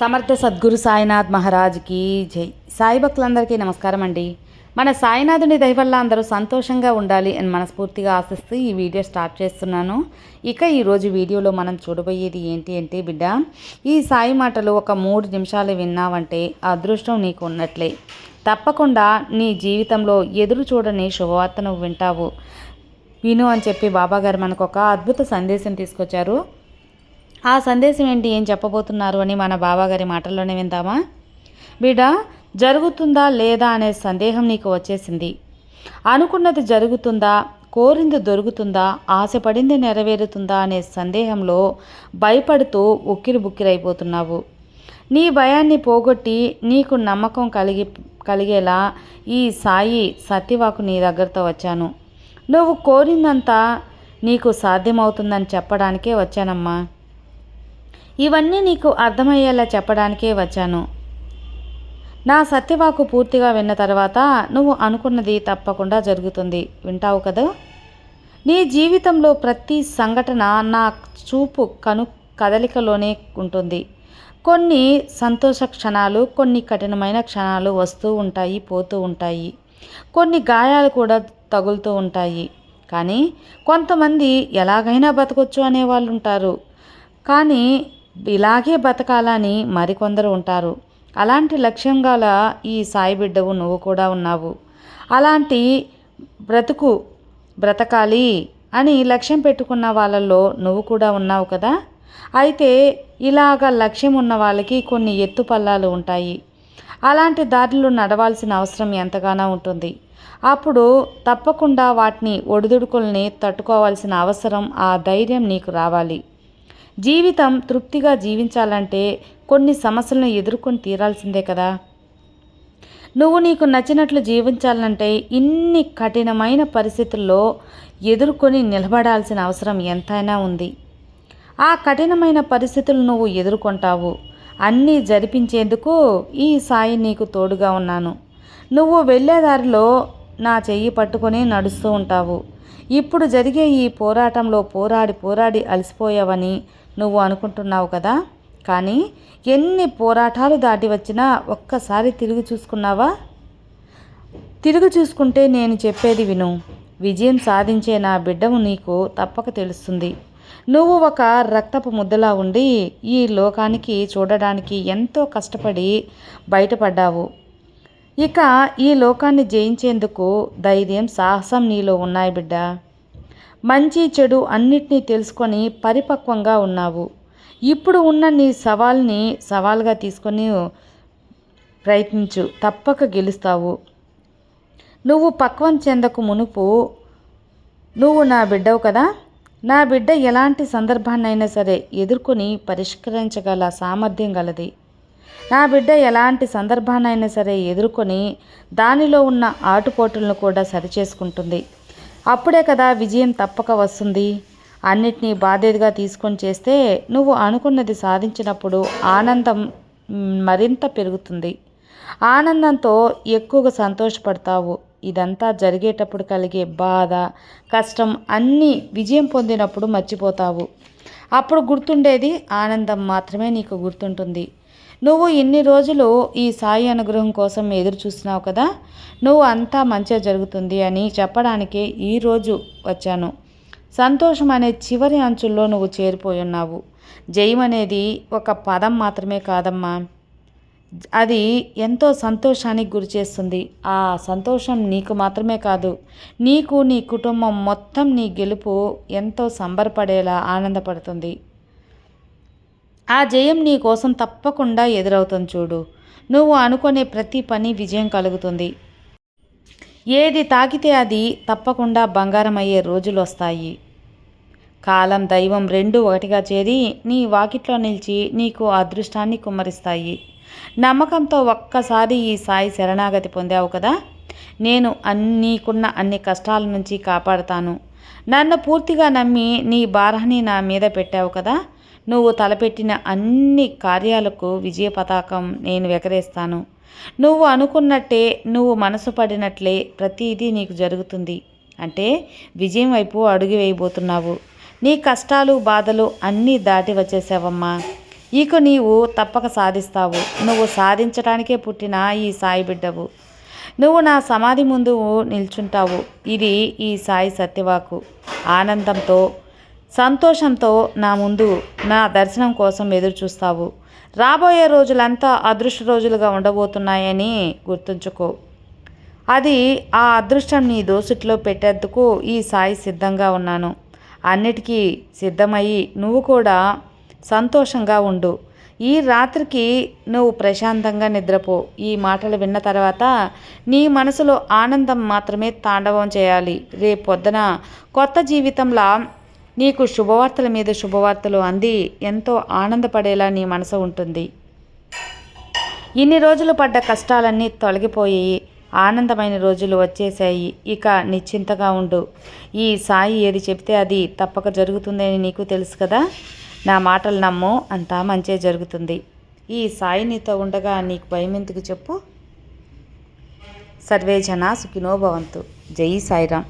సమర్థ సద్గురు సాయినాథ్ మహారాజ్కి జై. సాయి భక్తులందరికీ నమస్కారం అండి. మన సాయినాథుని దయవల్ల అందరూ సంతోషంగా ఉండాలి అని మనస్ఫూర్తిగా ఆశిస్తూ ఈ వీడియో స్టార్ట్ చేస్తున్నాను. ఇక ఈరోజు వీడియోలో మనం చూడబోయేది ఏంటి అంటే బిడ్డ ఈ సాయి మాటలు ఒక మూడు నిమిషాలు విన్నావంటే అదృష్టం నీకు ఉన్నట్లే. తప్పకుండా నీ జీవితంలో ఎదురు చూడని శుభవార్త నువ్వు వింటావు. విను అని చెప్పి బాబాగారు మనకు ఒక అద్భుత సందేశం తీసుకొచ్చారు. ఆ సందేశం ఏంటి? ఏం చెప్పబోతున్నారు అని మన బాబాగారి మాటల్లోనే విందామా? బిడ్డ జరుగుతుందా లేదా అనే సందేహం నీకు వచ్చేసింది. అనుకున్నది జరుగుతుందా? కోరింది దొరుకుతుందా? ఆశపడింది నెరవేరుతుందా అనే సందేహంలో భయపడుతూ ఉక్కిరి బుక్కిరైపోతున్నావు నీ భయాన్ని పోగొట్టి నీకు నమ్మకం కలిగి కలిగేలా ఈ సాయి సత్యవాకు నీ దగ్గరతో వచ్చాను. నువ్వు కోరిందంతా నీకు సాధ్యమవుతుందని చెప్పడానికే వచ్చానమ్మా. ఇవన్నీ నీకు అర్థమయ్యేలా చెప్పడానికే వచ్చాను. నా సత్యవాకు పూర్తిగా విన్న తర్వాత నువ్వు అనుకున్నది తప్పకుండా జరుగుతుంది. వింటావు కదా? నీ జీవితంలో ప్రతి సంఘటన నా చూపు కను కదలికలోనే ఉంటుంది. కొన్ని సంతోష క్షణాలు కొన్ని కఠినమైన క్షణాలు వస్తూ ఉంటాయి పోతూ ఉంటాయి. కొన్ని గాయాలు కూడా తగులుతూ ఉంటాయి. కానీ కొంతమంది ఎలాగైనా బతకొచ్చు అనేవాళ్ళు ఉంటారు కానీ ఇలాగే బతకాలని మరికొందరు ఉంటారు. అలాంటి లక్ష్యం గల ఈ సాయి బిడ్డవు నువ్వు కూడా ఉన్నావు. అలాంటి బ్రతుకు బ్రతకాలి అని లక్ష్యం పెట్టుకున్న వాళ్ళల్లో నువ్వు కూడా ఉన్నావు కదా? అయితే ఇలాగ లక్ష్యం ఉన్న వాళ్ళకి కొన్ని ఎత్తుపల్లాలు ఉంటాయి. అలాంటి దారిలో నడవాల్సిన అవసరం ఎంతగానో ఉంటుంది. అప్పుడు తప్పకుండా వాటిని ఒడిదుడుకుల్ని తట్టుకోవాల్సిన అవసరం ఆ ధైర్యం నీకు రావాలి. జీవితం తృప్తిగా జీవించాలంటే కొన్ని సమస్యలను ఎదుర్కొని తీరాల్సిందే కదా. నువ్వు నీకు నచ్చినట్లు జీవించాలంటే ఇన్ని కఠినమైన పరిస్థితుల్లో ఎదుర్కొని నిలబడాల్సిన అవసరం ఎంతైనా ఉంది. ఆ కఠినమైన పరిస్థితులు నువ్వు ఎదుర్కొంటావు. అన్నీ జరిపించేందుకు ఈ సాయి నీకు తోడుగా ఉన్నాను. నువ్వు వెళ్ళేదారిలో నా చెయ్యి పట్టుకొని నడుస్తూ ఉంటావు. ఇప్పుడు జరిగే ఈ పోరాటంలో పోరాడి పోరాడి అలసిపోయావని నువ్వు అనుకుంటున్నావు కదా? కానీ ఎన్ని పోరాటాలు దాటి వచ్చినా ఒక్కసారి తిరిగి చూసుకున్నావా? తిరిగి చూసుకుంటే నేను చెప్పేది విను. విజయం సాధించే నా బిడ్డము నీకు తప్పక తెలుస్తుంది. నువ్వు ఒక రక్తపు ముద్దలా ఉండి ఈ లోకానికి చూడడానికి ఎంతో కష్టపడి బయటపడ్డావు. ఇక ఈ లోకాన్ని జయించేందుకు ధైర్యం సాహసం నీలో ఉన్నాయి బిడ్డ. మంచి చెడు అన్నిటినీ తెలుసుకొని పరిపక్వంగా ఉన్నావు. ఇప్పుడు ఉన్న నీ సవాల్ని సవాల్గా తీసుకొని ప్రయత్నించు. తప్పక గెలుస్తావు. నువ్వు పక్వం చెందకు మునుపు నువ్వు నా బిడ్డవు కదా? నా బిడ్డ ఎలాంటి సందర్భాన్నైనా సరే ఎదుర్కొని పరిష్కరించగల సామర్థ్యం గలది. నా బిడ్డ ఎలాంటి సందర్భాన్నైనా సరే ఎదుర్కొని దానిలో ఉన్న ఆటుపోటులను కూడా సరిచేసుకుంటుంది. అప్పుడే కదా విజయం తప్పక వస్తుంది. అన్నిటినీ బాధ్యతగా తీసుకొని చేస్తే నువ్వు అనుకున్నది సాధించినప్పుడు ఆనందం మరింత పెరుగుతుంది. ఆనందంతో ఎక్కువగా సంతోషపడతావు. ఇదంతా జరిగేటప్పుడు కలిగే బాధ కష్టం అన్నీ విజయం పొందినప్పుడు మర్చిపోతావు. అప్పుడు గుర్తుండేది ఆనందం మాత్రమే నీకు గుర్తుంటుంది. నువ్వు ఇన్ని రోజులు ఈ సాయి అనుగ్రహం కోసం ఎదురు చూస్తున్నావు కదా? నువ్వు అంతా మంచిగా జరుగుతుంది అని చెప్పడానికే ఈరోజు వచ్చాను. సంతోషం అనే చివరి అంచుల్లో నువ్వు చేరిపోయి ఉన్నావు. జయం అనేది ఒక పదం మాత్రమే కాదమ్మా. అది ఎంతో సంతోషానికి గురి చేస్తుంది. ఆ సంతోషం నీకు మాత్రమే కాదు నీకు నీ కుటుంబం మొత్తం నీ గెలుపు ఎంతో సంబరపడేలా ఆనందపడుతుంది. ఆ జయం నీ కోసం తప్పకుండా ఎదురవుతుంది చూడు. నువ్వు అనుకునే ప్రతి పని విజయం కలుగుతుంది. ఏది తాకితే అది తప్పకుండా బంగారం అయ్యే రోజులు వస్తాయి. కాలం దైవం రెండు ఒకటిగా చేరి నీ వాకిట్లో నిలిచి నీకు అదృష్టాన్ని కుమ్మరిస్తాయి. నమ్మకంతో ఒక్కసారి ఈ సాయి శరణాగతి పొందావు కదా? నేను అన్నీకున్న అన్ని కష్టాల నుంచి కాపాడుతాను. నన్ను పూర్తిగా నమ్మి నీ భారాన్ని నా మీద పెట్టావు కదా? నువ్వు తలపెట్టిన అన్ని కార్యాలకు విజయ పతాకం నేను ఎగరేస్తాను నువ్వు అనుకున్నట్టే నువ్వు మనసు పడినట్లే ప్రతిదీ నీకు జరుగుతుంది. అంటే విజయం వైపు అడుగు వేయబోతున్నావు. నీ కష్టాలు బాధలు అన్నీ దాటి వచ్చేసావమ్మా ఇక నీవు తప్పక సాధిస్తావు. నువ్వు సాధించడానికే పుట్టిన ఈ సాయి బిడ్డవు. నువ్వు నా సమాధి ముందు నిల్చుంటావు. ఇది ఈ సాయి సత్యవాకు. ఆనందంతో సంతోషంతో నా ముందు నా దర్శనం కోసం ఎదురు చూస్తావు రాబోయే రోజులంతా అదృష్ట రోజులుగా ఉండబోతున్నాయని గుర్తుంచుకో. అది ఆ అదృష్టం నీ దోసుట్లో పెట్టేందుకు ఈ సాయి సిద్ధంగా ఉన్నాను. అన్నిటికీ సిద్ధమయ్యి నువ్వు కూడా సంతోషంగా ఉండు. ఈ రాత్రికి నువ్వు ప్రశాంతంగా నిద్రపో. ఈ మాటలు విన్న తర్వాత నీ మనసులో ఆనందం మాత్రమే తాండవం చేయాలి. రేపు పొద్దున కొత్త జీవితంలా నీకు శుభవార్తల మీద శుభవార్తలు అంది. ఎంతో ఆనందపడేలా నీ మనసు ఉంటుంది. ఇన్ని రోజులు పడ్డ కష్టాలన్నీ తొలగిపోయి ఆనందమైన రోజులు వచ్చేసాయి ఇక నిశ్చింతగా ఉండు. ఈ సాయి ఏది చెప్తే అది తప్పక జరుగుతుందని నీకు తెలుసు కదా? నా మాటలు నమ్ము అంతా మంచే జరుగుతుంది. ఈ సాయి నీతో ఉండగా నీకు భయం ఎందుకు చెప్పు? సర్వే జనా సుఖినో భవంతు. జై సాయిరామ్.